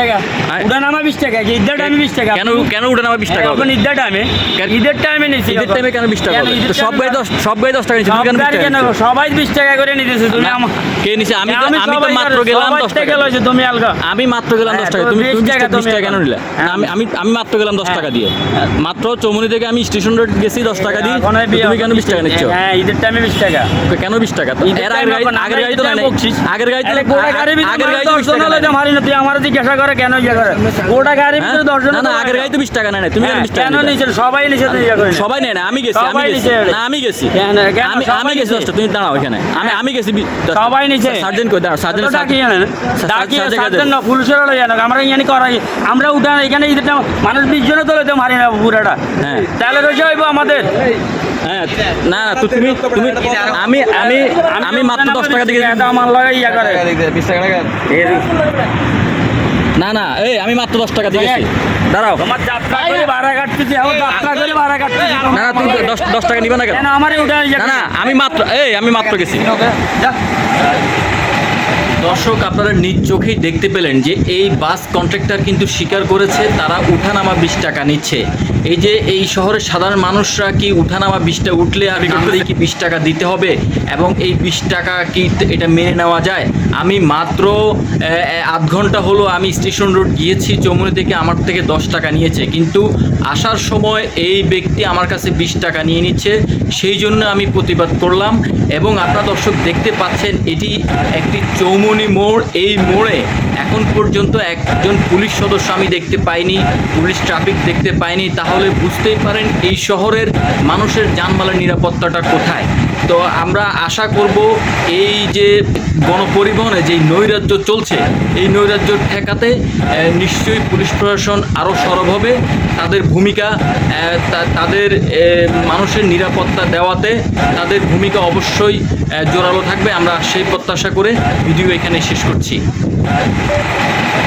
টাকা। উড়া নামা বিশ টাকা কি ঈদের টাইমে বিশ টাকা? কেন কেন উঠে নামা বিশ টাকা হবে? টাইমে টাইমে টাইমে কেন টাকা হবে? সব গাড়ি সব গাড়ি টাকা নিচ্ছে সব তুমি কেন বিশ গাড়ি টাকা কেন নিচ্ছ? সবাই টাকা করে নিতেছে তুমি কে নিছে? আমি আমি তো মাত্র গেলাম দশ থেকে টাকা। তুমি আলগা। আমি মাত্র গেলাম দশ হ্যাঁ, টাকা। তুমি টাকা কেন নিলে। আমি আমি আমি মাত্র গেলাম দশ হ্যাঁ। টাকা দিয়ে। মাত্র চৌমনি থেকে আমি স্টেশন রোড গেছি দশ টাকা দিয়ে। তুমি কেন বিশ টাকা নিচ্ছ? হ্যাঁ ঈদের টাইমে বিশ টাকা। কেন বিশ টাকা? এর আগের গাড়ি আগের গাড়ি তো। আগের গাড়ি তো আগের গাড়ি তো আমার জিজ্ঞাসা করে কেন ইয়ে করে? গোটা হ্যাঁ? ভিতরে দশজন না না আগের গাড়ি তো বিশ টাকা নেয় তুমি কেন বিশ কেন নিলে? সবাই নিছে তুই ইয়ে। সবাই নেয় না আমি গেছি আমি গেছি। নিছে। না আমি গেছি। কেন, কেন, আমি আমি গেছি। দশটা তুমি দাঁড়াও এখানে। আমি আমি গেছি। সবাই নিছে সার্জেন্ট কই? দাঁড়াও সার্জেন্ট ডাকি জানেন ডাকি সার্জেন্ট না পুলিশের হলো জানো আমরা ইয়ানি করাই। আমরা উঠান এখানে ঈদের মানুষ বিশ জনে তোলে তো মারি না পুরাটা। হ্যাঁ। তাহলে রয়েছে হইব আমাদের। হ্যাঁ না না, তো তুমি তুমি আমি আমি আমি মাত্র দশ টাকা দিয়ে আমার লাগে ইয়া করে। না না এই আমি মাত্র দশ টাকা দিয়ে গেছি। দাঁড়াও। তোমার যাত্রা করে ভাড়া কাটতেছি আমার যাত্রা করে ভাড়া কাটতেছি। না না তুমি দশ দশ টাকা নিবে না কেন? আমার না না আমি মাত্র এই আমি মাত্র গেছি। দর্শক, আপনারা নিজ চোখেই দেখতে পেলেন যে এই বাস কন্ট্রাক্টর কিন্তু স্বীকার করেছে, তারা উঠানামা বিশ টাকা নিচ্ছে। এই যে এই শহরের সাধারণ মানুষরা কি উঠানামা বিশটা উঠলে আর আমাদের কি বিশ টাকা দিতে হবে? এবং এই বিশ টাকা কি এটা মেনে নেওয়া যায়? আমি মাত্র আধ ঘণ্টা হলো আমি স্টেশন রোড গিয়েছি, চৌমুনি থেকে আমার থেকে দশ টাকা নিয়েছে। কিন্তু আসার সময় এই ব্যক্তি আমার কাছে বিশ টাকা নিয়ে নিচ্ছে, সেই জন্য আমি প্রতিবাদ করলাম। এবং আপনারা দর্শক দেখতে পাচ্ছেন, এটি একটি চৌমনি মোড় এই মোড়ে এখন পর্যন্ত একজন পুলিশ সদস্য আমি দেখতে পাইনি, পুলিশ ট্রাফিক দেখতে পাইনি। তাহলে বুঝতেই পারেন এই শহরের মানুষের যানবাহনের নিরাপত্তাটা কোথায়। তো আমরা আশা করব এই যে গণপরিবহনে যে নৈরাজ্য চলছে, এই নৈরাজ্য ঠেকাতে নিশ্চয়ই পুলিশ প্রশাসন আরও সরব হবে। তাদের ভূমিকা তাদের মানুষের নিরাপত্তা দেওয়াতে তাদের ভূমিকা অবশ্যই জোরালো থাকবে। আমরা সেই প্রত্যাশা করে ভিডিও এখানে শেষ করছি। Thank you.